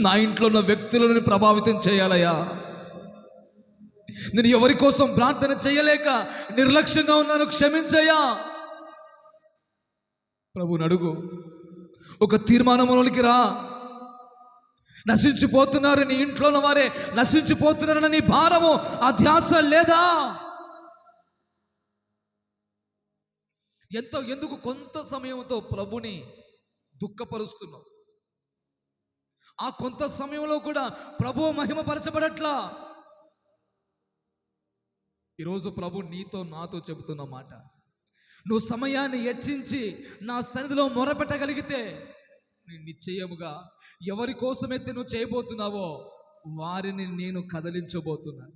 నా ఇంట్లో ఉన్న వ్యక్తులను ప్రభావితం చేయాలయ్యా. నేను ఎవరి కోసం ప్రార్థన చేయలేక నిర్లక్ష్యంగా ఉన్నాను క్షమించయ్యా. ప్రభుని అడుగు. ఒక తీర్మానంలోనికి రా. నశించిపోతున్నారు నీ ఇంట్లో ఉన్న వారే నశించిపోతున్నారన్న నీ భారము ఆ ధ్యాస లేదా? ఎంతో ఎందుకు కొంత సమయంతో ప్రభుని దుఃఖపరుస్తున్నావు? ఆ కొంత సమయంలో కూడా ప్రభు మహిమపరచబడట్లా. ఈరోజు ప్రభు నీతో నాతో చెబుతున్న మాట. నువ్వు సమయాన్ని హెచ్చించి నా సన్నిధిలో మొరపెట్టగలిగితే నేను నిశ్చయముగా ఎవరి కోసమైతే నువ్వు చేయబోతున్నావో వారిని నేను కదిలించబోతున్నాను.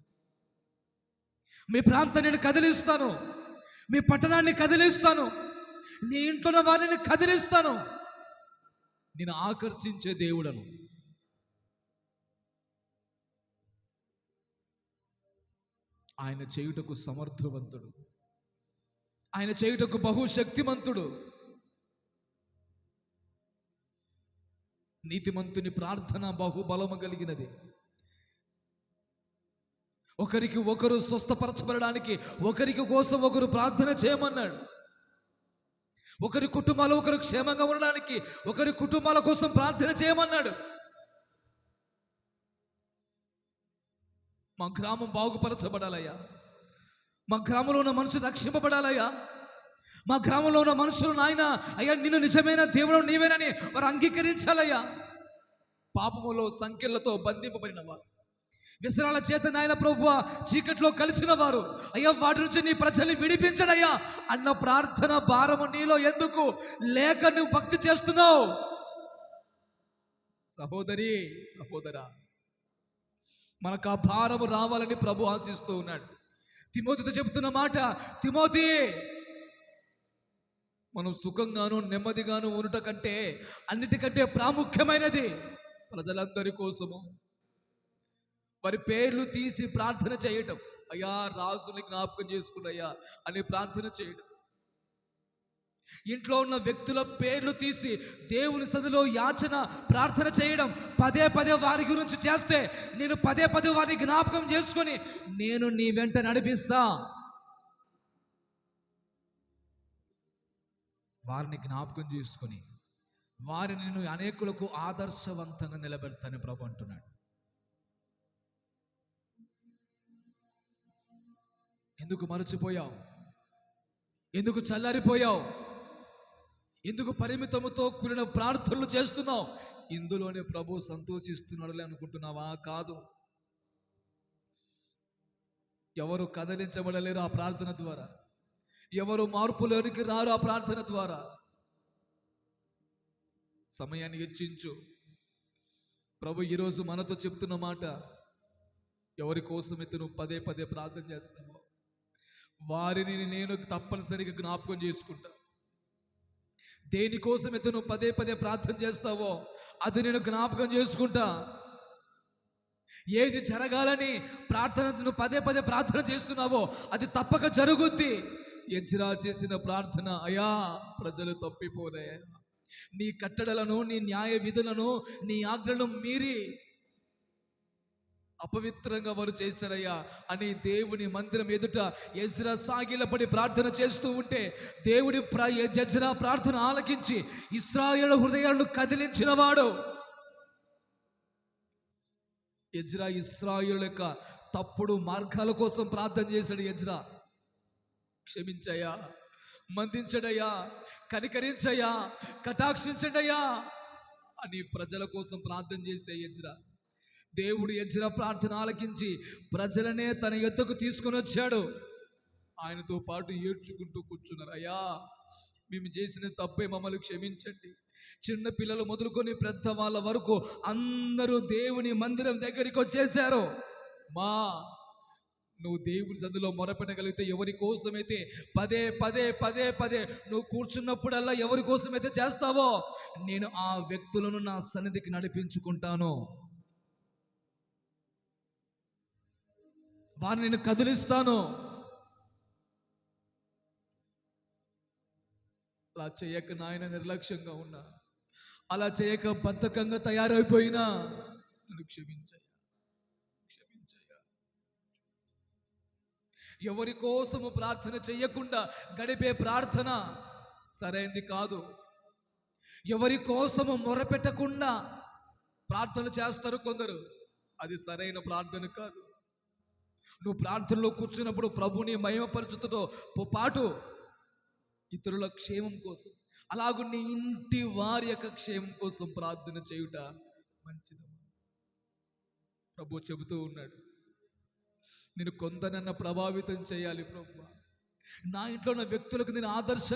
మీ ప్రాంతాన్ని నేను కదిలిస్తాను. మీ పట్టణాన్ని కదిలిస్తాను. నీ ఇంట్లో వారిని కదిలిస్తాను. నేను ఆకర్షించే దేవుడను. ఆయన చేయుటకు సమర్థవంతుడు. ఆయన చేయుటకు బహుశక్తిమంతుడు. నీతిమంతుని ప్రార్థన బహుబలము కలిగినది. ఒకరికి ఒకరు స్వస్థపరచబడడానికి ఒకరికి కోసం ఒకరు ప్రార్థన చేయమన్నాడు. ఒకరి కుటుంబాలు ఒకరు క్షేమంగా ఉండడానికి ఒకరి కుటుంబాల కోసం ప్రార్థన చేయమన్నాడు. మా గ్రామం బాగుపరచబడాలయ్యా. మా గ్రామంలో ఉన్న మనుషులు రక్షింపబడాలయ్యా. మా గ్రామంలో ఉన్న మనుషులు నాయన అయ్యా నిన్ను నిజమైన దేవుడు నీవేనని వారు అంగీకరించాలయ్యా. పాపములో సంఖ్యలతో బంధింపబడిన వారు విసరాల చేత నాయన ప్రభువ చీకట్లో కలిసిన వారు అయ్యా వాటి నుంచి నీ ప్రజల్ని విడిపించడయ్యా అన్న ప్రార్థన భారము నీలో ఎందుకు? లేక నువ్వు భక్తి చేస్తున్నావు. సహోదరి సహోదరా మనకు ఆ భారము రావాలని ప్రభు ఆశిస్తూ ఉన్నాడు. తిమోతితో చెబుతున్న మాట తిమోతి మనం సుఖంగాను నెమ్మదిగాను ఉండట కంటే అన్నిటికంటే ప్రాముఖ్యమైనది ప్రజలందరి కోసము. వారి పేర్లు తీసి ప్రార్థన చేయటం. అయ్యా రాజుని జ్ఞాపకం చేసుకున్నయ్యా అని ప్రార్థన చేయడం ఇంట్లో ఉన్న వ్యక్తుల పేర్లు తీసి దేవుని సదిలో యాచన ప్రార్థన చేయడం పదే పదే వారి గురించి చేస్తే నేను పదే పదే వారిని జ్ఞాపకం చేసుకొని నేను నీ వెంట నడిపిస్తా. వారిని జ్ఞాపకం చేసుకొని వారిని నేను అనేకులకు ఆదర్శవంతంగా నిలబెడతాను ప్రభు అంటున్నాడు. ఎందుకు మరచిపోయావు? ఎందుకు చల్లారిపోయావు? ఎందుకు పరిమితముతో కూడిన ప్రార్థనలు చేస్తున్నావు? ఇందులోనే ప్రభు సంతోషిస్తున్నాడులే అనుకుంటున్నావా? కాదు. ఎవరు కదలించబడలేరు ఆ ప్రార్థన ద్వారా. ఎవరు మార్పులోనికి రారు ఆ ప్రార్థన ద్వారా. సమయాన్ని హెచ్చించు ప్రభు ఈరోజు మనతో చెప్తున్న మాట ఎవరి కోసమైతే నువ్వు పదే పదే ప్రార్థన చేస్తావో వారిని నేను తప్పనిసరిగా జ్ఞాపకం చేసుకుంటా. దేనికోసమైతే నువ్వు పదే పదే ప్రార్థన చేస్తావో అది నేను జ్ఞాపకం చేసుకుంటా. ఏది జరగాలని ప్రార్థన నువ్వు పదే పదే ప్రార్థన చేస్తున్నావో అది తప్పక జరుగుద్ది. ఎజ్రా చేసిన ప్రార్థన అయా ప్రజలు తప్పిపోరే నీ కట్టడలను నీ న్యాయ విధులను నీ ఆజ్ఞలను మీరి. అపవిత్రంగా వారు చేశారయ్యా అని దేవుని మందిరం ఎదుట ఎజ్రా సాగిలపడి ప్రార్థన చేస్తూ ఉంటే దేవుడి ప్ర ప్రార్థన ఆలకించి ఇస్రాయేల్ హృదయాలను కదిలించిన వాడు. ఎజ్రా ఇస్రాయేల్ యొక్క తప్పుడు మార్గాల కోసం ప్రార్థన చేశాడు ఎజ్రా. క్షమించయ్యా మందించడయ్యా కనికరించయ్యా కటాక్షించడయ్యా అని ప్రజల కోసం ప్రార్థన చేసే ఎజ్రా. దేవుడు ఎజ్ర ప్రార్థన ఆలకించి ప్రజలనే తన ఎత్తుకు తీసుకొని వచ్చాడు. ఆయనతో పాటు ఏడ్చుకుంటూ కూర్చున్నారు. అయ్యా మేము చేసిన తప్పే మమ్మల్ని క్షమించండి. చిన్న పిల్లలు మొదలుకొని పెద్ద వాళ్ళ వరకు అందరూ దేవుని మందిరం దగ్గరికి వచ్చేసారు మా నువ్వు దేవుని సందులో మొరపెట్టగలిగితే ఎవరి కోసమైతే పదే పదే పదే పదే నువ్వు కూర్చున్నప్పుడల్లా ఎవరి కోసమైతే చేస్తావో నేను ఆ వ్యక్తులను నా సన్నిధికి నడిపించుకుంటాను. వారిని నేను కదిలిస్తాను. అలా చేయక నాయన నిర్లక్ష్యంగా ఉన్నా. అలా చేయక బద్ధకంగా తయారైపోయినా నన్ను క్షమించయ్యా. క్షమించయ్యా. ఎవరి కోసము ప్రార్థన చేయకుండా గడిపే ప్రార్థన సరైంది కాదు. ఎవరి కోసము మొరపెట్టకుండా ప్రార్థన చేస్తారు కొందరు. అది సరైన ప్రార్థన కాదు. నువ్వు ప్రార్థనలో కూర్చున్నప్పుడు ప్రభుని మహిమపరచుతో పాటు ఇతరుల క్షేమం కోసం అలాగూ నీ ఇంటి వారి యొక్క క్షేమం కోసం ప్రార్థన చేయుట మంచిదమ్మా. ప్రభు చెబుతూ ఉన్నాడు నేను కొందనన్న ప్రభావితం చేయాలి ప్రభు. నా ఇంట్లో ఉన్న వ్యక్తులకు నేను ఆదర్శం